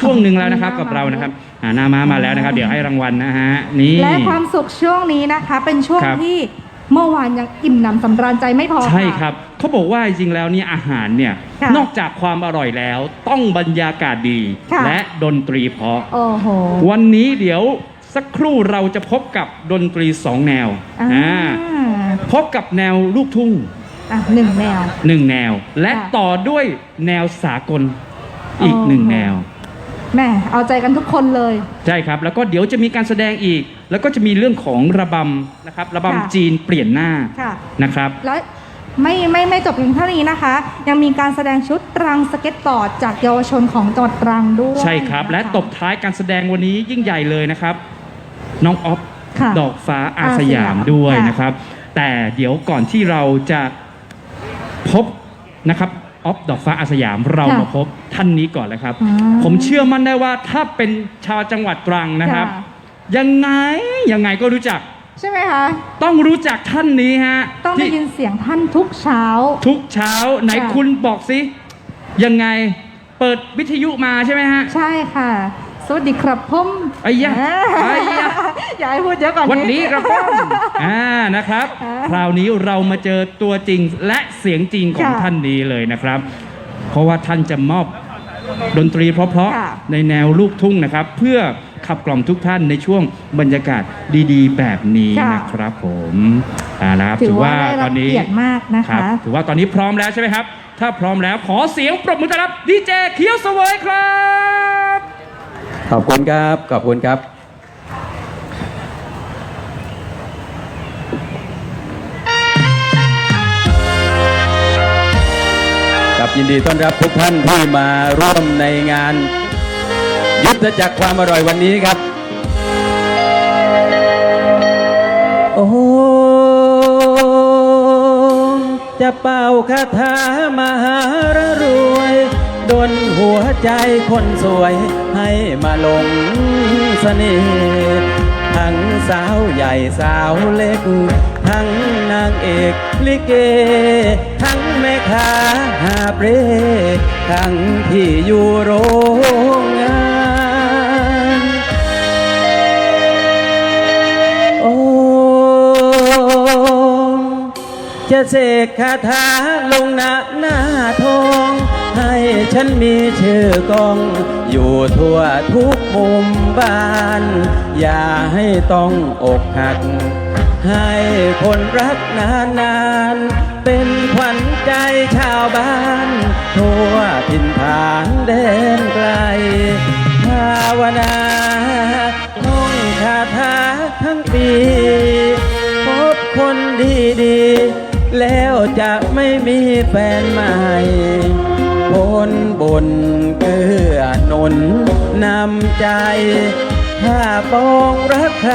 ช่วงหนึ่งแล้วนะครับหน้ากับเรานะครับมาอ่าหน้าม้ามาแล้วนะครับ เดี๋ยวให้รางวัลนะฮะนี่ และความสุขช่วงนี้นะคะ เป็นช่วงครับ ที่เมื่อวานยังอิ่มหนำสำราญใจไม่พอ ใช่ะครับเขาบอกว่าจริงๆแล้วเนี่ยอาหารเนี่ยค่ะนอกจากความอร่อยแล้วต้องบรรยากาศดี ค่ะ และดนตรีเพราะ โอ้โห วันนี้เดี๋ยวสักครู่เราจะพบกับดนตรีสองแนวอ่าอ่าพบกับแนวลูกทุ่งอะหนึ่งแนว หนึ่งแนว และค่ะต่อด้วยแนวสากลอีกอ๋อหนึ่งแนว แหม่เอาใจกันทุกคนเลย ใช่ครับ แล้วก็เดี๋ยวจะมีการแสดงอีก แล้วก็จะมีเรื่องของระบำนะครับ ระค่ะบำจีนเปลี่ยนหน้าค่ะ นะครับ แล้วไม่ไม่ไม่จบเพียงเท่านี้นะคะ ยังมีการแสดงชุดตรังสเก็ตบอร์ดจากเยาวชนของจังหวัดตรังด้วยใช่ครับและนคตบท้ายการแสดงวันนี้ยิ่งใหญ่เลยนะครับ น้องออฟค่ะดอกฟ้าอาอาสสยายามมด้วยค่ะนะครับ แต่เดี๋ยวก่อนที่เราจะพบนะครับ ออฟดอกฟ้าอาสยามเราค่ะมาพบท่านนี้ก่อนเลยครับ อ่าผมเชื่อมั่นได้ว่าถ้าเป็นชาวจังหวัดตรังนะครับ ค่ะ ยังไงยังไงก็รู้จัก ใช่ไหมคะ ต้องรู้จักท่านนี้ฮะต้องได้ที่ยินเสียงท่านทุกเช้า ทุกเช้าไหนค่ะ คุณบอกสิยังไงเปิดวิทยุมาใช่ไหมฮะ ใช่ค่ะ สวัสดีครับผมไอ้ยะอ่าไอ้ยะอย่าให้พูดเยอะกว่านี้วันนี้ครับผมอ่านะครับอ่าคราวนี้เรามาเจอตัวจริงและเสียงจริงของค่ะท่านนี้เลยนะครับ เพราะว่าท่านจะมอบดนตรีเพราะค่ะๆในแนวลูกทุ่งนะครับ เพื่อขับกล่อมทุกท่านในช่วงบรรยากาศดีๆ แบบนี้ค่ะนะครับผมอ่านะครับถือว่าได้ตรัอบนนี้เกียรติมากนะครัคะบถือว่าตอนนี้พร้อมแล้วใช่ไหมครับ ถ้าพร้อมแล้วขอเสียงปรบมือต้อนรับดีเจเคียวเสวยครับ ขอบคุณครับ ขอบคุณครับครับยินดีต้อนรับทุกท่านที่มาร่วมในงาน ยุทธจักรความอร่อยวันนี้ครับ โอ้จะเป่าคาถามหารรวย ดนหัวใจคนสวยให้มาลงเสน่ห์ทั้งสาวใหญ่สาวเล็ก ทั้งนางเอกลิเก ทั้งแม่ค้าหาเปรทั้งที่อยู่โรงงานโอ้จะเสกคาถาลงหน้าหน้าทอง ฉันมีชื่อกอง อยู่ทั่วทุกมุมบ้าน อย่าให้ต้องอกหัก ให้คนรักนานนานๆเป็นขวัญใจชาวบ้าน ทั่วถิ่นฐานแดนไกล ภาวนาท่องคาถาทั้งปีพบคนดีๆ แล้วจะไม่มีแฟนใหม่ ผลบุญเกื้อหนุนนำใจ ถ้าปองรักใคร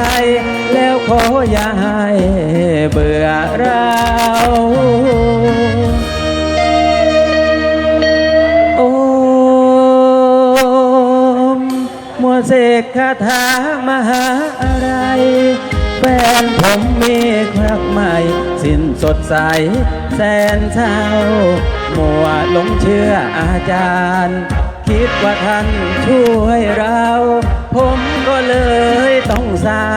แล้วขออย่าให้เบื่อเราโอมมัวเสกคาถามหาอะไรแฟนผมมีครักใหม่ สิ้นสดใส แสนเศร้า มัวหลงเชื่ออาจารย์ คิดว่าท่านช่วยเรา ผมก็เลยต้องเศร้า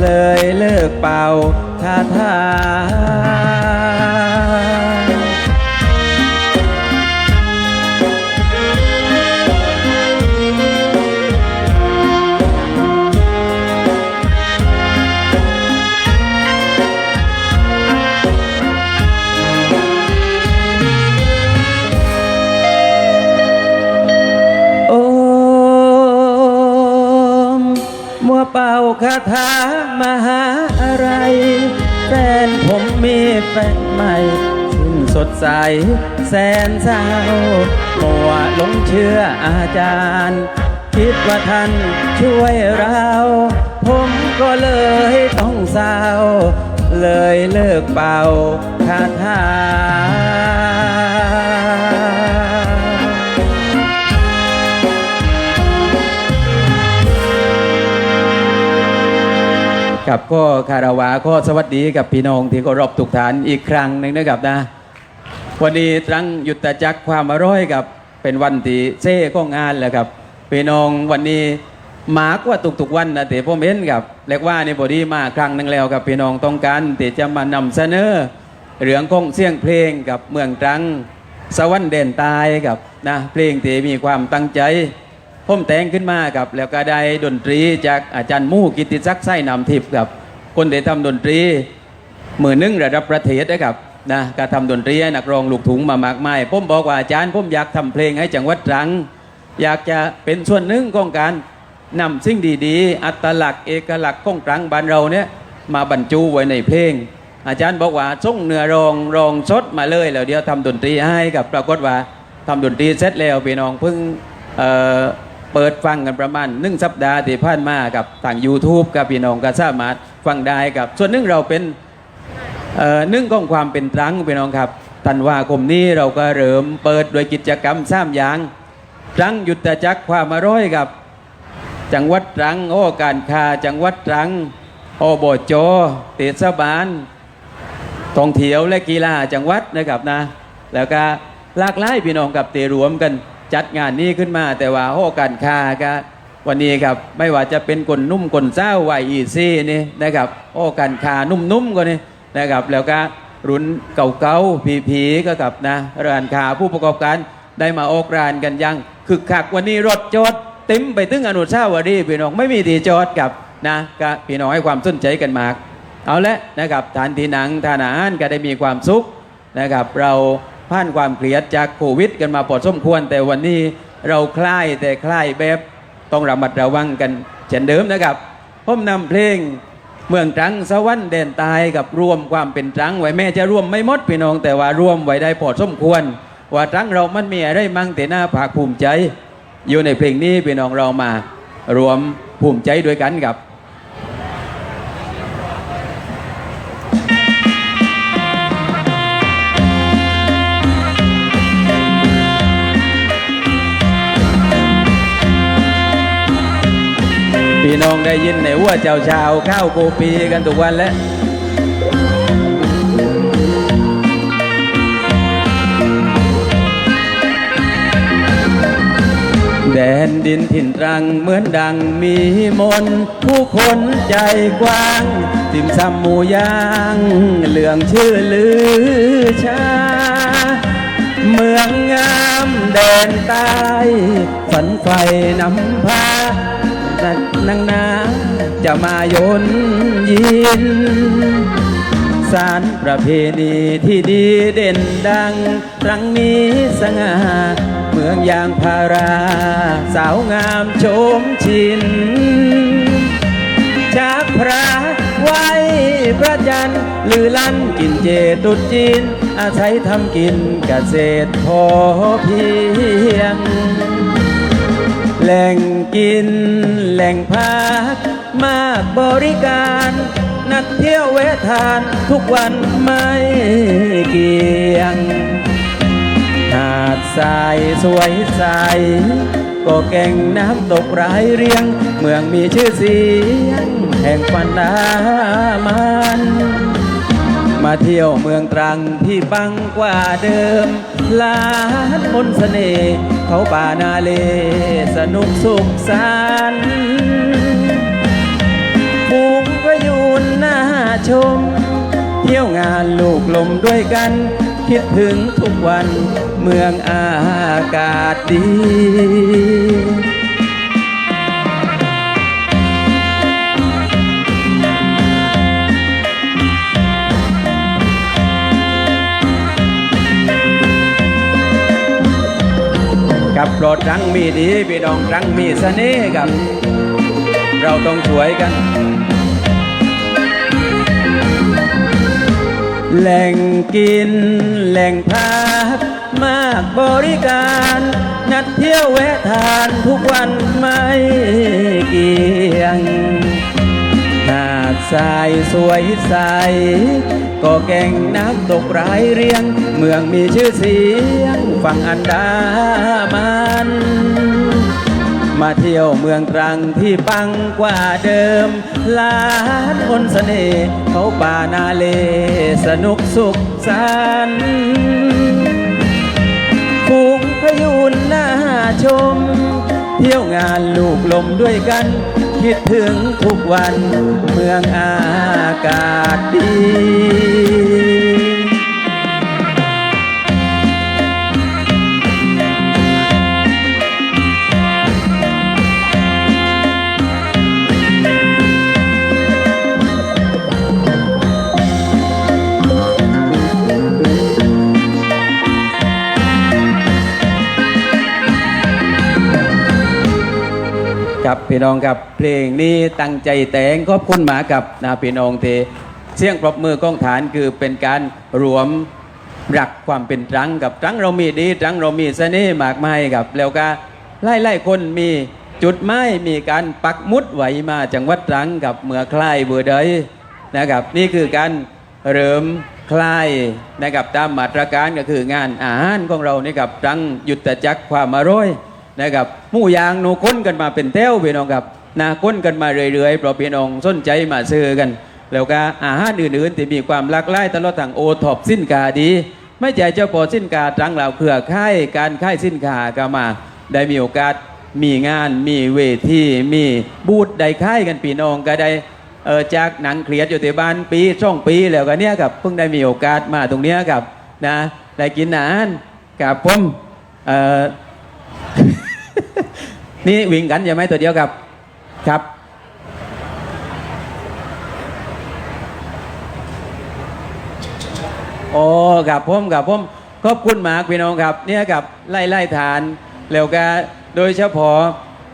เลยเลิกเป่าคาถาาถาหาอะไร แฟนผมมีแฟนใหม่สิ้นสดใส แสนเศร้ามัวหลงเชื่ออาจารย์ คิดว่าท่านช่วยเรา ผมก็เลยต้องเศร้า เลยเลิกเป่าคาถา ครับก็คาราวาก็สวัสดีกับพี่น้องที่เคารพทุกท่านอีกครั้งหนึ่งนะครับนะ วันนี้ตรังยุตจักรความอร่อยกับเป็นวันที่เซ่ก็งานแหละครับพี่น้องวันนี้มากว่าทุกๆวันนะแต่ผมเห็นกับเรียกว่าในบอดีมาครั้งหนึ่งแล้วกับพี่น้องต้องการที่จะมานำเสนอเรื่องของเสียงเพลงกับเมืองตรังสวรรค์เด่นตายกับนะเพลงที่มีความตั้งใจ ผมแต่งขึ้นมากับแล้วก็ได้ดนตรีจากอาจารย์มู่กิติศักดิ์ไส้นำทิพย์กับคนที่ทำดนตรีมือนึงระดับประเทศนะครับนะก็ทำดนตรีให้นักร้องลูกถุงมามากมายผมบอกว่าอาจารย์ผมอยากทำเพลงให้จังหวัดตรัง อยากจะเป็นส่วนหนึ่งของการนำสิ่งดีๆ อัตลักษณ์เอกลักษณ์ของตรังบ้านเราเนี่ยมาบรรจุไว้ในเพลง อาจารย์บอกว่าส่งเนื้อรองรองสดมาเลยแล้วเดี๋ยวทำดนตรีให้กับปรากฏว่าทำดนตรีเสร็จแล้วพี่น้องเพิ่งเอ่อ เปิดฟังกันประมาณหนึ่งสัปดาห์ที่ผ่านมากับทาง YouTube กับพี่น้องก็สามารถฟังได้กับ ส่วนหนึ่งเราเป็นเอ่อหนึ่งของความเป็นตรังพี่น้องครับธันวาคมนี้เราก็เริ่มเปิดโดยกิจกรรมสามอย่างตรังยุทธจักรความอร่อยกับ จังหวัดตรังโอ้การคาจังหวัดตรังโอบจเทศบาลท่องเที่ยวและกีฬาจังหวัดนะครับนะ แล้วก็หลากหลายพี่น้องกับเตรวมกัน จัดงานนี้ขึ้นมา แต่ว่าโอ้การค้าก็วันนี้ครับไม่ว่าจะเป็นคนนุ่มคนเศร้าวัยอีซี่นี่นะครับโอ้การค้านุ่มๆก็นี่นะครับแล้วก็รุ่นเก่าๆผีๆก็กับนะร้านค้าผู้ประกอบการได้มาออกร้านกันยังคึกคักวันนี้รถจอดเต็มไปถึงอนุสาวรีย์พี่น้องไม่มีที่จอดกับนะก็พี่น้องให้ความสนใจกันมาก เอาละนะครับทานที่หนังทานอาหารก็ได้มีความสุขนะครับ เรา ผ่านความเครียดจากโควิด กันมาพอสมควร แต่วันนี้เราคลายแต่คลายแบบต้องระมัดระวังกันเช่นเดิมนะครับผมนำเพลงเมืองตรังสวรรค์เด่นตายกับรวมความเป็นตรังไว้แม่จะรวมไม่หมดพี่น้อง แต่ว่ารวมไว้ได้พอสมควร ว่าตรังเรามันมีอะไรมั่งแต่หน้าภาคภูมิใจ อยู่ในเพลงนี้พี่น้องเรามารวมภูมิใจด้วยกันกับ น้องได้ยินในหัวเจ้าชาวข้าวโกปีกันทุกวันแล้วแดนดินถิ่นตรังเหมือนดังมีมน ผู้คนใจกว้าง ติมซำหมูย่างเหลืองชื่อลือชา เมืองงามแดนใต้ฝันไฟนำพา นางนาจะมายนยิน สารประเพณีที่ดีเด่นดังตรังมีสง่าเมืองยางพารา สาวงามโชมชินจากพระไว้พระจันทร์ลือลั่นกินเจตุจีน อาศัยทำกินกเกษตรพอเพียง แหล่งกิน แหล่งพัก มากบริการ นักเที่ยวแวะทานทุกวันไม่เกี่ยง หาดทรายสวยใส ก็แก่งน้ำตกรายเรียง เมืองมีชื่อเสียง แห่งปันนามันมาเที่ยวเมืองตรังที่ปังกว่าเดิม ลานมนเสน่ห์เขาป่านาเลสนุกสุขสันต์ปูงก็ยูนหน้าชม เที่ยวงานลูกลมด้วยกัน คิดถึงทุกวันเมืองอากาศดี กับโปรดรังมีดีพี่น้องรังมีเสน่ห์กับ เราต้องช่วยกัน แหล่งกินแหล่งพักมากบริการ นัดเที่ยวแวะทานทุกวันไม่เกี่ยง หาดทรายสวยใส ก็แก่งน้ำตกรายเรียง เมืองมีชื่อเสียงฝั่งอันดามันมาเที่ยวเมืองตรังที่ปังกว่าเดิมลานมนต์เสน่ห์เขาป่านาเลสนุกสุขสันต์ฝูงพยูนน่าชม เที่ยวงานลูกลมด้วยกัน ถึงทุกวันเมืองอากาศดี ครับพี่น้องครับเพลงนี้ตั้งใจแต่งขอบคุณหมากับนาพี่น้องเทเสียงปรบมือกองฐานคือเป็นการรวมรักความเป็นตรังกับตรังเรามีดีตรังเรามีเสน่ห์มากมายครับแล้วก็ไล่ไล่คนมีจุดไม้มีการปักมุดไว้มาจังหวัดตรังกับเมื่อคลายเบื่อใดนะครับ นี่คือการเริ่มคลายนะครับตามมาตรการก็คืองานอาหารของเรานี่กับตรังยุทธจักรความอร่อย นะครับมู่ยางหนูค้นกันมาเป็นแถวพี่น้องครับนะค้นกันมาเรื่อยๆเพราะพี่น้องสนใจมาซื้อกัน แล้วก็อาหารอื่นๆที่มีความหลากหลายตลอดทางโอท็อปสินค้าดี ไม่ใช่เจ้าพอสินค้าตรังเราเครือค่ายการค่ายสินค้าก็มา ได้มีโอกาสมีงานมีเวทีมีบูธได้ค่ายกันพี่น้องก็ได้เออจากหนังเคลียดอยู่ที่บ้านปีช่องปีแล้วกันเนี้ยครับเพิ่งได้มีโอกาสมาตรงเนี้ยครับนะได้กินอาหารกับผมเอ่อ นี่วิ่งกันใช่ไหมตัวเดียวกับครับ โอ้กับผมกับผมขอบคุณมากพี่น้องครับ เนี่ยกับไล่ไล่ฐานแล้วก็โดยเฉพาะ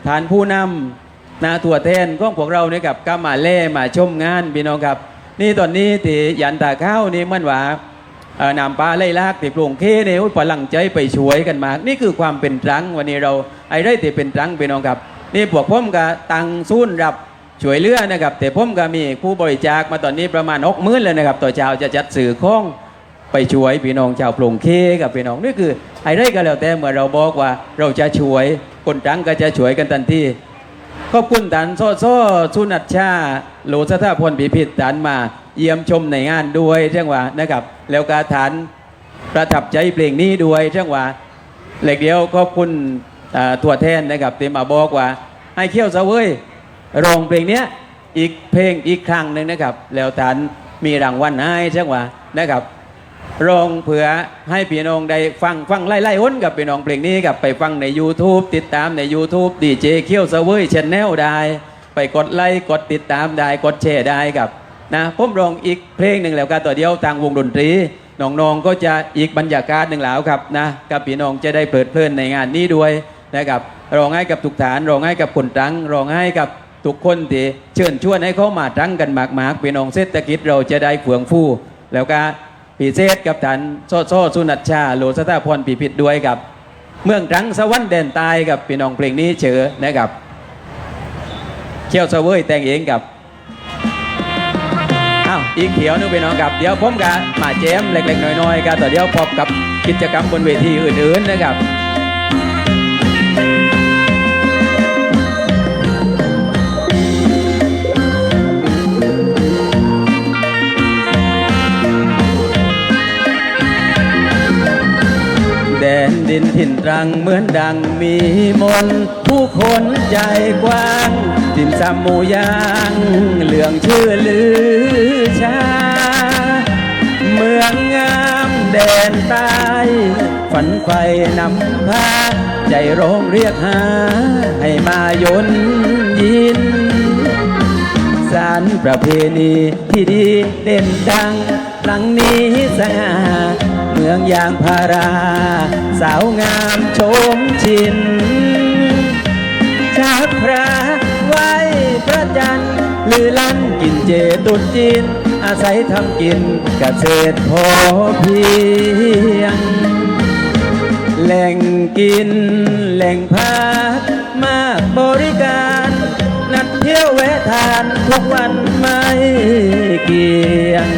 ฐานผู้นำนาถั่วแทนของพวกเราเนี่ยกับก็มาเล่มาชมงานพี่น้องครับ นี่ตอนนี้ที่ยันตาข้าวนี่มันว่า นำปลาไล่ลากติปรุงเคเนี่ยพลังใจไปช่วยกันมาก นี่คือความเป็นตรังวันนี้เราไอ้ไรที่เป็นตรังพี่น้องครับ นี่พวกผมก็ตังซุ่นรับช่วยเลือนะครับแต่ผมก็มีผู้บริจาคมาตอนนี้ประมาณหกหมื่นเลยนะครับต่อเช้าจะจัดสื่อข้องไปช่วยพี่น้องชาวปรุงเคกับพี่น้องนี่คือไอ้ไรก็แล้วแต่เมื่อเราบอกว่าเราจะช่วยคนตรังก็จะช่วยกันทันทีขอบคุณตันโซโซสุนัชชาโหลสถาพลพิพิธตันมา เยี่ยมชมในงานด้วยเรื่องว่านะครับ แล้วการฐานประทับใจเพลงนี้ด้วยเรื่องว่าเหล็กเดียวขอบคุณอ่าตัวแทนนะครับที่มาบอกว่า ให้เขี้ยวเสวยร้องเพลงเนี้ยอีกเพลงอีกครั้งหนึ่งนะครับ แล้วฐานมีรางวัลให้เรื่องว่านะครับร้องเผื่อให้พี่น้องได้ฟังฟังไล่ไล่วนกับพี่น้องเพลงนี้กับไปฟังใน YouTube ติดตามใน YouTube ดีเจเขี้ยวเสวยชแนลได้ ไปกดไลค์กดติดตามได้กดแชร์ได้ครับ นะผมร้องอีกเพลงหนึ่งแล้วกันตัวเดียวทางวงดนตรีน้องๆก็จะอีกบรรยากาศหนึ่งแล้วครับนะกับพี่น้องจะได้เพลิดเพลินในงานนี้ด้วยนะครับร้องให้กับทุกฐานร้องให้กับคนตรังร้องให้กับทุกคนที่เชิญชวนให้เขามาตรังกันมากๆพี่น้องเศรษฐกิจเราจะได้เฟื่องฟูแล้วก็ปีเศษกับฐานโซโซสุนัชชาโลสตาพรปีพิษด้วยกับ เมืองตรังสวรรค์แดนตายกับพี่น้องเพลงนี้เจอนะครับเขียวเสวยแต่งเองกับ อ้าวอีกเขียวนึงไปน้องกับเดี๋ยวผมกับมาแจมเล็กๆน้อยๆกันต่อเดี๋ยวพบกับกิจกรรมบนเวทีอื่นๆนะครับแดนดินถิ่นตรังเหมือนดังมีมนผู้คนใจกว้าง ติ่มซำหมูย่างเหลืองชื่อลือชา เมืองงามแดนใต้ฝันไฟนำพา ใจร้องเรียกหา ให้มายนยิน สารประเพณีที่ดีเด่นดัง หลังนี้สง่าเมืองยางพารา สาวงามชมชินจากพระ พระจันทร์ลือลั่นกินเจตุดจีน อาศัยทำกินเกษตรพอเพียง แหล่งกินแหล่งพักมากบริการ นัดเที่ยวแวะทานทุกวันไม่เกี่ยง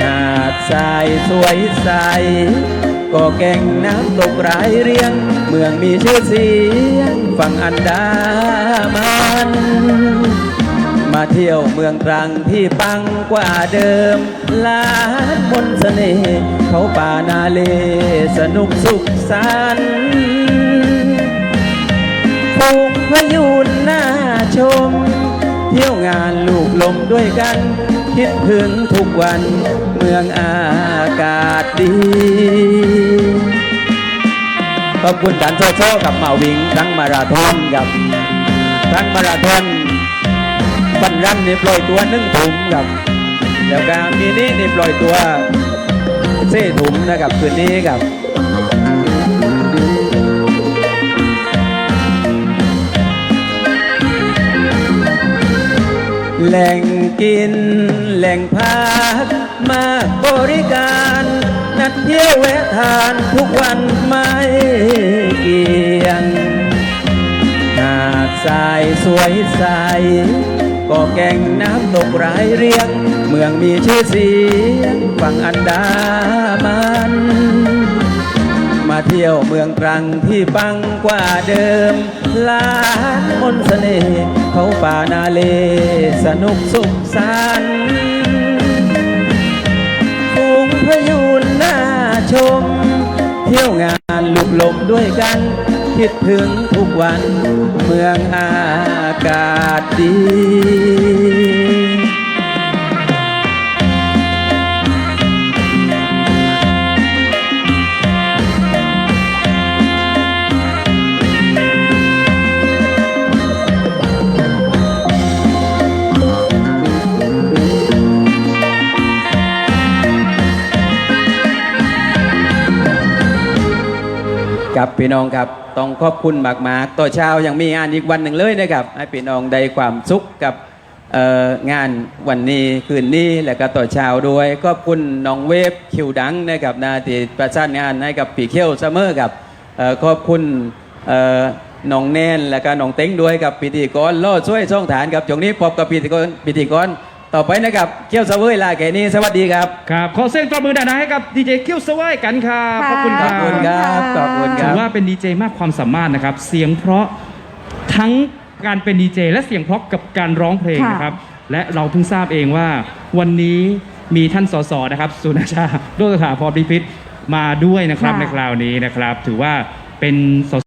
หาดทรายสวยใส ก็แก่งน้ำตกรายเรียง เมืองมีชื่อเสียงฝั่งอันดามันมาเที่ยวเมืองตรังที่ปังกว่าเดิมล้านมนต์เสน่ห์เขาป่านาเลสนุกสุขสันผูกพยูนหน้าชม เที่ยวงานลูกลมด้วยกัน คิดถึงทุกวันเมืองอากาศดี ขอบคุณดันโซโซกับมาวิงทั้งมาราธอนกับทั้งมาราธอนบันรันนี่ปล่อยตัวนึ่งถุงกับเดี๋ยวการมีนี้นี่ปล่อยตัวเส้ถุงนะครับคืนนี้กับ แหล่งกิน แหล่งพักมาบริการ นัดเที่ยวแวะทานทุกวันไม่เกี่ยง หาดทรายสวยใสก็แก่งน้ำตกรายเรียง เมืองมีชื่อเสียงฝั่งอันดามัน เที่ยวเมืองตรังที่ปังกว่าเดิม ล้านมนเสน่ห์เขาป่านาเล สนุกสุขสันต์ฝูงพยูนน่าชม เที่ยวงานลุกลมด้วยกัน คิดถึงทุกวันเมืองอากาศดี กับพี่น้องครับต้องขอบคุณมากๆต่อเช้ายังมีงานอีกวันหนึ่งเลยนะครับ ให้พี่น้องได้ความสุขกับงานวันนี้คืนนี้และก็ต่อเช้าด้วยขอบคุณน้องเวฟคิวดังนะครับนาที่ประสานงานให้กับปีเขียวเสมอกับขอบคุณน้องแนนและก็น้องเต็งด้วยกับพิธีกรล่อช่วยช่องฐานครับช่วงนี้พบกับพิธีกรพิธีกร ต่อไปนะครับเขี้ยวเสวยลาแก่นี้สวัสดีครับ ครับขอเสียงปรบมือดังๆให้กับดีเจคิวสวายกันครับขอบคุณคขรัอบบคุณครับขอบคุณคถืรับ อว่าเป็นดีเจมากความสามารถนะครับ เสียงเพราะทั้งการเป็นดีเจและเสียงเพราะกับการร้องเพลงค่ะนะครับ และเราเพิ่งทราบเองว่า วันนี้มีท่านสสนะครับสุนาชาโดสถาพรพิพิธมาด้วยนะครับค่ะ ในคราวนี้นะครับ ถือว่าเป็นส